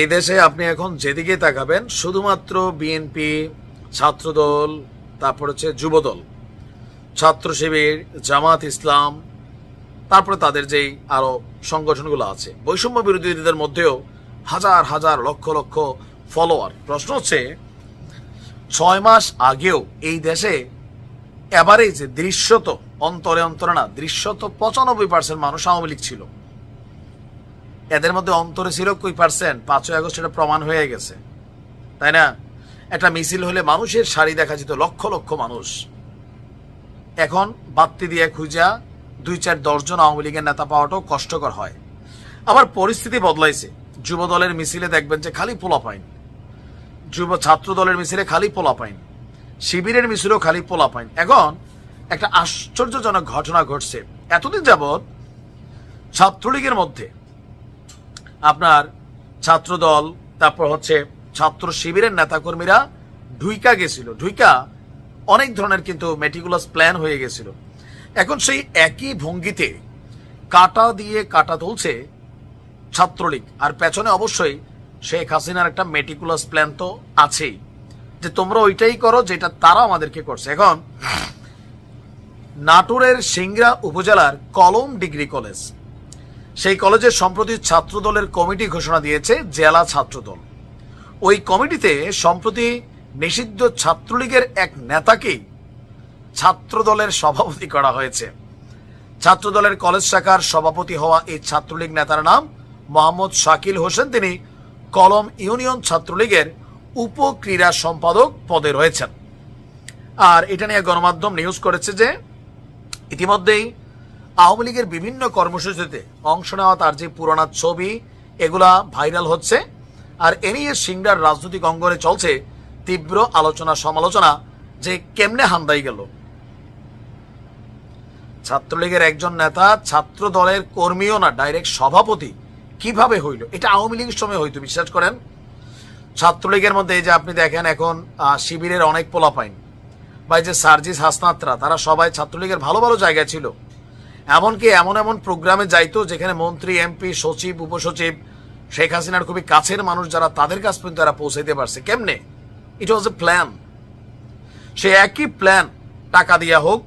এই দেশে আপনি এখন যেদিকে তাকাবেন, শুধুমাত্র বিএনপি ছাত্রদল, তারপর হচ্ছে যুবদল ছাত্র শিবির জামাত ইসলাম, তারপরে তাদের যেই আরও সংগঠনগুলো আছে, বৈষম্য বিরোধীদের মধ্যেও হাজার হাজার, লক্ষ লক্ষ ফলোয়ার প্রশ্ন হচ্ছে, ছয় মাস আগেও এই দেশে এবারে যে দৃশ্যত, অন্তরে অন্তরে না, দৃশ্যত পঁচানব্বই পার্সেন্ট মানুষ আওয়ামী লীগ ছিল। এদের মধ্যে অন্তরে ছিল কই পার্সেন্ট? পাঁচই আগস্ট এটা প্রমাণ হয়ে গেছে। তাই না? একটা মিছিল হলে মানুষের সারি দেখা যেত, লক্ষ লক্ষ মানুষ। এখন বাত্তি দিয়ে খুঁজা দুই চার দশজন আওয়ামী লীগের নেতা পাওয়াটাও কষ্টকর হয়। আবার পরিস্থিতি বদলাইছে। যুব দলের মিছিলে দেখবেন যে খালি পোলা পাইন। যুব ছাত্র দলের মিছিলে খালি পোলা পাইন। শিবিরের মিছিলেও খালি পোলা পাইন। এখন একটা আশ্চর্যজনক ঘটনা ঘটছে। এতদিন যাবৎ ছাত্রলীগের মধ্যে আপনার ছাত্রদল, তারপর হচ্ছে ছাত্র শিবিরের নেতাকর্মীরা ঢুইকা গেছিল। ঢুইকা অনেক ধরনের কিন্তু মেটিকুলাস প্ল্যান হয়ে গেছিল। এখন সেই একই ভঙ্গিতে কাটা দিয়ে কাটা তুলছে ছাত্রলীগ। আর পেছনে অবশ্যই শেখ হাসিনার একটা মেটিকুলাস প্ল্যান তো আছেই। যে তোমরা ওইটাই করো যেটা তারা আমাদেরকে করছে। এখন নাটোরের সিংড়া উপজেলার কলম ডিগ্রি কলেজ সেই কলেজের সম্প্রতি ছাত্রদলের কমিটি ঘোষণা দিয়েছে, জেলা ছাত্রদল। ওই কমিটিতে সম্প্রতি নিষিদ্ধ ছাত্রলীগের এক নেতাকেই ছাত্রদলের সভাপতি করা হয়েছে। ছাত্রদলের কলেজ শাখার সভাপতি হওয়া এই ছাত্রলীগ নেতার নাম মোহাম্মদ শাকিল হোসেন। তিনি কলম ইউনিয়ন ছাত্রলীগের উপক্রীড়া সম্পাদক পদে রয়েছেন। আর এটা নিয়ে গণমাধ্যম নিউজ করেছে যে ইতিমধ্যেই আওয়ামী লীগের বিভিন্ন কর্মসূচিতে অংশ নেওয়া তার যে পুরোনো ছবি, এগুলা ভাইরাল হচ্ছে। আর এ নিয়ে সিংড়ার রাজনৈতিক অঙ্গনে চলছে তীব্র আলোচনা সমালোচনা যে কেমনে হান্দাই গেল। ছাত্রলীগের একজন নেতা ছাত্র দলের কর্মীও না, ডাইরেক্ট সভাপতি, কীভাবে হইল? এটা আওয়ামী লীগের সময় হইতো, বিশ্বাস করেন? ছাত্রলীগের মধ্যে এই যে আপনি দেখেন এখন শিবিরের অনেক পোলাপাইন। বা যে সার্জিস হাসনাত্রা, তারা সবাই ছাত্রলীগের ভালো ভালো জায়গায় ছিল। এমনকি এমন এমন প্রোগ্রামে যাইতো যেখানে মন্ত্রী, এমপি, সচিব, উপসচিব, শেখ হাসিনার খুবই কাছের মানুষ যারা তাদের কাছ পর্যন্ত তারা পৌঁছাইতে পারছে। কেমনে? ইট ওয়াজ এ প্ল্যান সে একই প্ল্যান টাকা দিয়া হোক,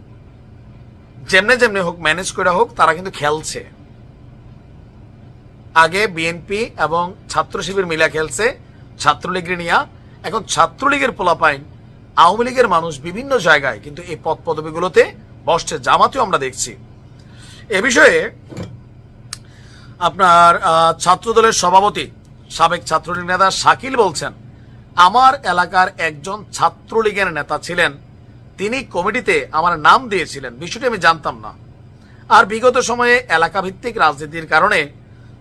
যেমনে যেমনে হোক ম্যানেজ করে হোক, তারা কিন্তু খেলছে। আগে বিএনপি এবং ছাত্র শিবির মিলা খেলছে ছাত্রলীগের নিয়া। এখন ছাত্রলীগের পোলাপাইন আওয়ামী লীগের মানুষ বিভিন্ন জায়গায় কিন্তু এই পদ পদবিগুলোতে বসছে। জামাতেও আমরা দেখছি। এ বিষয়ে আপনার ছাত্রদলের সভাপতি, সাবেক ছাত্রলীগ নেতা শাকিল বলছেন, আমার এলাকার একজন ছাত্রলীগের নেতা ছিলেন। তিনি কমিটিতে আমার নাম দিয়েছিলেন। বিষয়টি আমি জানতাম না। আর বিগত সময়ে এলাকা ভিত্তিক রাজনীতির কারণে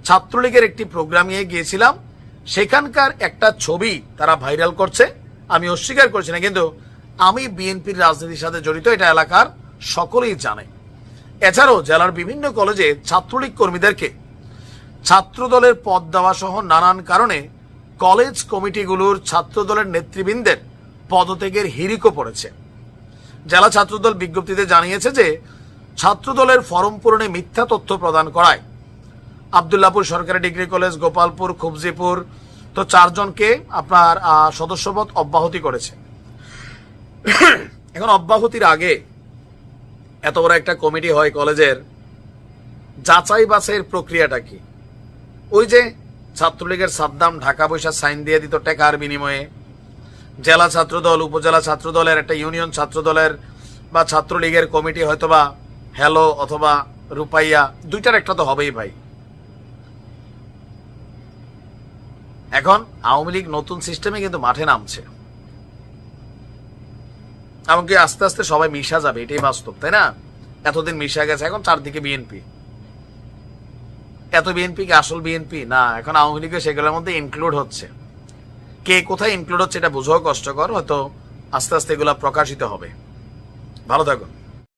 ছাত্রলীগের একটি প্রোগ্রামে গিয়েছিলাম। সেখানকার একটা ছবি তারা ভাইরাল করছে। আমি অস্বীকার করছি না, কিন্তু আমি বিএনপির রাজনীতির সাথে জড়িত, এটা এলাকার সকলেই জানে। এছাড়াও জেলার বিভিন্ন কলেজে ছাত্রলীগ কর্মীদেরকে ছাত্রদলের পদ দেওয়া সহ নানান কারণে কলেজ কমিটিগুলোর ছাত্রদলের নেতৃবৃন্দের পদত্যাগের হিরিকও পড়েছে। জেলা ছাত্রদল বিজ্ঞপ্তিতে জানিয়েছে যে ছাত্রদলের ফরম পূরণে মিথ্যা তথ্য প্রদান করায় আবদুল্লাপুর সরকারি ডিগ্রি কলেজ, গোপালপুর, খুবজিপুর তো চারজনকে আপনার সদস্যপদ অব্যাহতি করেছে। এখন অব্যাহতির আগে এত বড় একটা কমিটি হয় কলেজের, যাচাই বাছাইয়ের প্রক্রিয়াটা কি? ওই যে ছাত্রলীগের সাদ্দাম ঢাকা পয়সা সাইন দিয়ে দিত টাকার বিনিময়ে, জেলা ছাত্রদল, উপজেলা ছাত্রদলের একটা ইউনিয়ন ছাত্রদলের বা ছাত্রলীগের কমিটি হয়তোবা হ্যালো অথবা রূপাইয়া, দুইটার একটা তো হবেই ভাই। এখন আওয়ামী লীগ নতুন সিস্টেমে কিন্তু মাঠে নামছে। এমনকি আস্তে আস্তে সবাই মিশা যাবে, এটাই বাস্তব, তাই না? এতদিন মিশা গেছে, এখন চারদিকে বিএনপি এত বিএনপি কি আসল বিএনপি না, এখন আওয়ামী লীগের সেগুলোর মধ্যে ইনক্লুড হচ্ছে। কে কোথায় ইনক্লুড হচ্ছে এটা বোঝাও কষ্টকর, হয়তো আস্তে আস্তে এগুলো প্রকাশিত হবে। ভালো থাকুন।